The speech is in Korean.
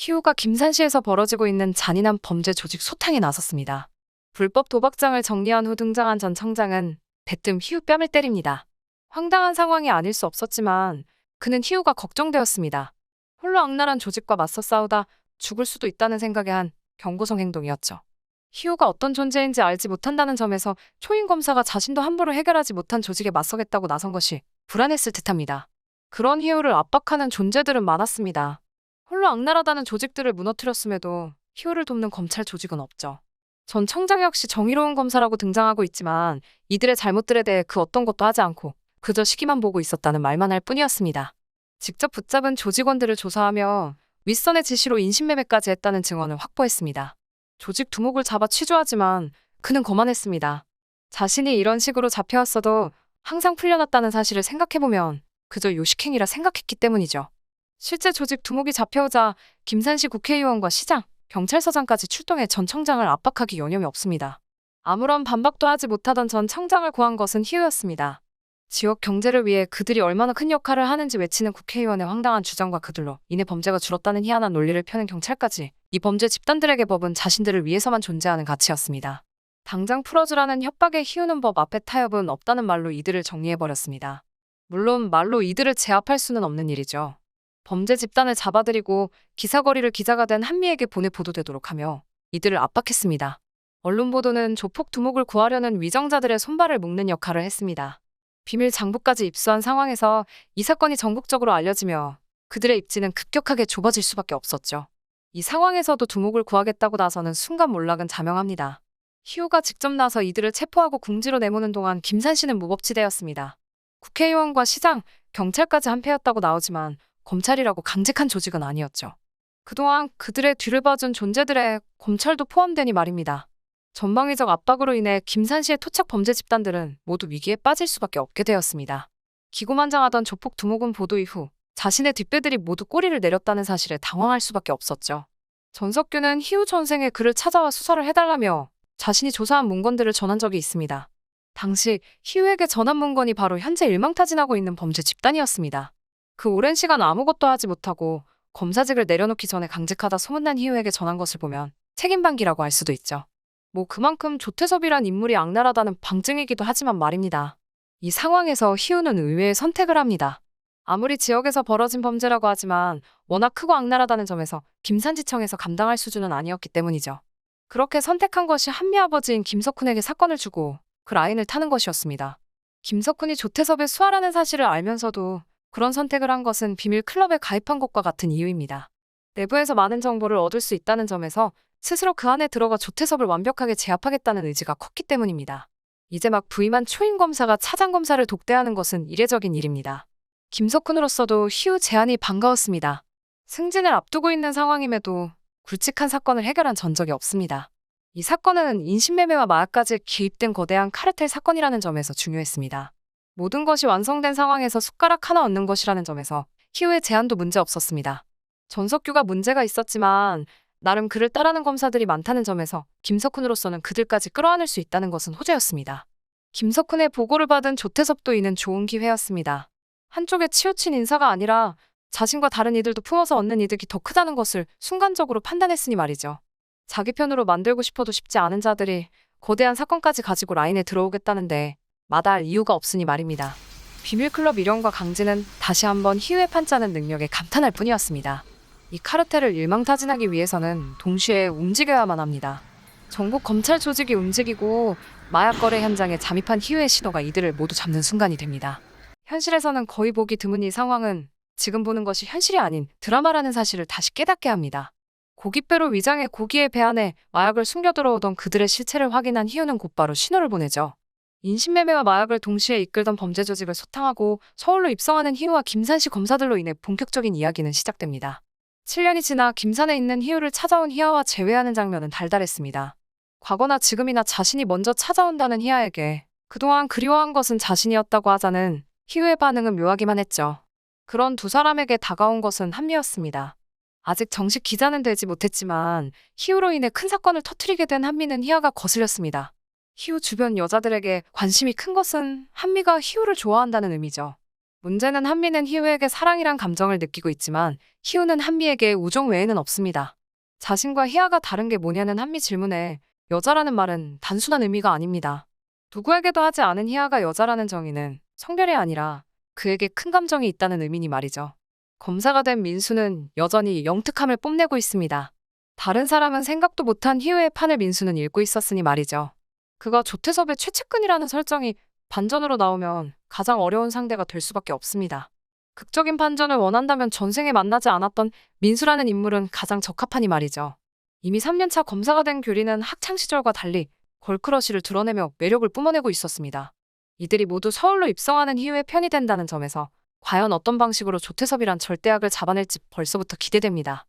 희우가 김산시에서 벌어지고 있는 잔인한 범죄 조직 소탕에 나섰습니다. 불법 도박장을 정리한 후 등장한 전 청장은 대뜸 희우 뺨을 때립니다. 황당한 상황이 아닐 수 없었지만 그는 희우가 걱정되었습니다. 홀로 악랄한 조직과 맞서 싸우다 죽을 수도 있다는 생각에 한 경고성 행동이었죠. 희우가 어떤 존재인지 알지 못한다는 점에서 초임 검사가 자신도 함부로 해결하지 못한 조직에 맞서겠다고 나선 것이 불안했을 듯합니다. 그런 희우를 압박하는 존재들은 많았습니다. 홀로 악랄하다는 조직들을 무너뜨렸음에도 희우를 돕는 검찰 조직은 없죠. 전 청장 역시 정의로운 검사라고 등장하고 있지만 이들의 잘못들에 대해 그 어떤 것도 하지 않고 그저 시기만 보고 있었다는 말만 할 뿐이었습니다. 직접 붙잡은 조직원들을 조사하며 윗선의 지시로 인신매매까지 했다는 증언을 확보했습니다. 조직 두목을 잡아 취조하지만 그는 거만했습니다. 자신이 이런 식으로 잡혀왔어도 항상 풀려났다는 사실을 생각해보면 그저 요식행위라 생각했기 때문이죠. 실제 조직 두목이 잡혀오자 김산시 국회의원과 시장, 경찰서장까지 출동해 전 청장을 압박하기 여념이 없습니다. 아무런 반박도 하지 못하던 전 청장을 고한 것은 희우였습니다. 지역 경제를 위해 그들이 얼마나 큰 역할을 하는지 외치는 국회의원의 황당한 주장과 그들로 인해 범죄가 줄었다는 희한한 논리를 펴는 경찰까지 이 범죄 집단들에게 법은 자신들을 위해서만 존재하는 가치였습니다. 당장 풀어주라는 협박에 희우는 법 앞에 타협은 없다는 말로 이들을 정리해버렸습니다. 물론 말로 이들을 제압할 수는 없는 일이죠. 범죄 집단을 잡아들이고 기사거리를 기자가 된 한미에게 보내 보도되도록 하며 이들을 압박했습니다. 언론 보도는 조폭 두목을 구하려는 위정자들의 손발을 묶는 역할을 했습니다. 비밀 장부까지 입수한 상황에서 이 사건이 전국적으로 알려지며 그들의 입지는 급격하게 좁아질 수밖에 없었죠. 이 상황에서도 두목을 구하겠다고 나서는 순간 몰락은 자명합니다. 희우가 직접 나서 이들을 체포하고 궁지로 내모는 동안 김산 씨는 무법지대였습니다. 국회의원과 시장, 경찰까지 한패였다고 나오지만 검찰이라고 강직한 조직은 아니었죠. 그동안 그들의 뒤를 봐준 존재들의 검찰도 포함되니 말입니다. 전방위적 압박으로 인해 김산시의 토착 범죄 집단들은 모두 위기에 빠질 수밖에 없게 되었습니다. 기고만장하던 조폭 두목은 보도 이후 자신의 뒷배들이 모두 꼬리를 내렸다는 사실에 당황할 수밖에 없었죠. 전석규는 희우 전생에 그를 찾아와 수사를 해달라며 자신이 조사한 문건들을 전한 적이 있습니다. 당시 희우에게 전한 문건이 바로 현재 일망타진하고 있는 범죄 집단이었습니다. 그 오랜 시간 아무것도 하지 못하고 검사직을 내려놓기 전에 강직하다 소문난 희우에게 전한 것을 보면 책임방기라고 할 수도 있죠. 뭐 그만큼 조태섭이란 인물이 악랄하다는 방증이기도 하지만 말입니다. 이 상황에서 희우는 의외의 선택을 합니다. 아무리 지역에서 벌어진 범죄라고 하지만 워낙 크고 악랄하다는 점에서 김산지청에서 감당할 수준은 아니었기 때문이죠. 그렇게 선택한 것이 한미 아버지인 김석훈에게 사건을 주고 그 라인을 타는 것이었습니다. 김석훈이 조태섭의 수하라는 사실을 알면서도 그런 선택을 한 것은 비밀 클럽에 가입한 것과 같은 이유입니다. 내부에서 많은 정보를 얻을 수 있다는 점에서 스스로 그 안에 들어가 조태섭을 완벽하게 제압하겠다는 의지가 컸기 때문입니다. 이제 막 부임한 초임 검사가 차장 검사를 독대하는 것은 이례적인 일입니다. 김석훈으로서도 희우 제안이 반가웠습니다. 승진을 앞두고 있는 상황임에도 굵직한 사건을 해결한 전적이 없습니다. 이 사건은 인신매매와 마약까지 개입된 거대한 카르텔 사건이라는 점에서 중요했습니다. 모든 것이 완성된 상황에서 숟가락 하나 얻는 것이라는 점에서 희우의 제안도 문제 없었습니다. 전석규가 문제가 있었지만 나름 그를 따르는 검사들이 많다는 점에서 김석훈으로서는 그들까지 끌어안을 수 있다는 것은 호재였습니다. 김석훈의 보고를 받은 조태섭도 이는 좋은 기회였습니다. 한쪽에 치우친 인사가 아니라 자신과 다른 이들도 품어서 얻는 이득이 더 크다는 것을 순간적으로 판단했으니 말이죠. 자기 편으로 만들고 싶어도 쉽지 않은 자들이 거대한 사건까지 가지고 라인에 들어오겠다는데 마다할 이유가 없으니 말입니다. 비밀클럽 일원과 강진은 다시 한번 희우의 판짜는 능력에 감탄할 뿐이었습니다. 이 카르텔을 일망타진하기 위해서는 동시에 움직여야만 합니다. 전국 검찰 조직이 움직이고 마약 거래 현장에 잠입한 희우의 신호가 이들을 모두 잡는 순간이 됩니다. 현실에서는 거의 보기 드문 이 상황은 지금 보는 것이 현실이 아닌 드라마라는 사실을 다시 깨닫게 합니다. 고깃배로 위장해 고기의 배 안에 마약을 숨겨 들어오던 그들의 실체를 확인한 희우는 곧바로 신호를 보내죠. 인신매매와 마약을 동시에 이끌던 범죄 조직을 소탕하고 서울로 입성하는 희우와 김산시 검사들로 인해 본격적인 이야기는 시작됩니다. 7년이 지나 김산에 있는 희우를 찾아온 희아와 재회하는 장면은 달달했습니다. 과거나 지금이나 자신이 먼저 찾아온다는 희아에게 그동안 그리워한 것은 자신이었다고 하자는 희우의 반응은 묘하기만 했죠. 그런 두 사람에게 다가온 것은 한미였습니다. 아직 정식 기자는 되지 못했지만 희우로 인해 큰 사건을 터뜨리게 된 한미는 희아가 거슬렸습니다. 희우 주변 여자들에게 관심이 큰 것은 한미가 희우를 좋아한다는 의미죠. 문제는 한미는 희우에게 사랑이란 감정을 느끼고 있지만 희우는 한미에게 우정 외에는 없습니다. 자신과 희아가 다른 게 뭐냐는 한미 질문에 여자라는 말은 단순한 의미가 아닙니다. 누구에게도 하지 않은 희아가 여자라는 정의는 성별이 아니라 그에게 큰 감정이 있다는 의미니 말이죠. 검사가 된 민수는 여전히 영특함을 뽐내고 있습니다. 다른 사람은 생각도 못한 희우의 판을 민수는 읽고 있었으니 말이죠. 그가 조태섭의 최측근이라는 설정이 반전으로 나오면 가장 어려운 상대가 될 수밖에 없습니다. 극적인 반전을 원한다면 전생에 만나지 않았던 민수라는 인물은 가장 적합하니 말이죠. 이미 3년차 검사가 된 교리는 학창시절과 달리 걸크러쉬를 드러내며 매력을 뿜어내고 있었습니다. 이들이 모두 서울로 입성하는 희우의 편이 된다는 점에서 과연 어떤 방식으로 조태섭이란 절대악을 잡아낼지 벌써부터 기대됩니다.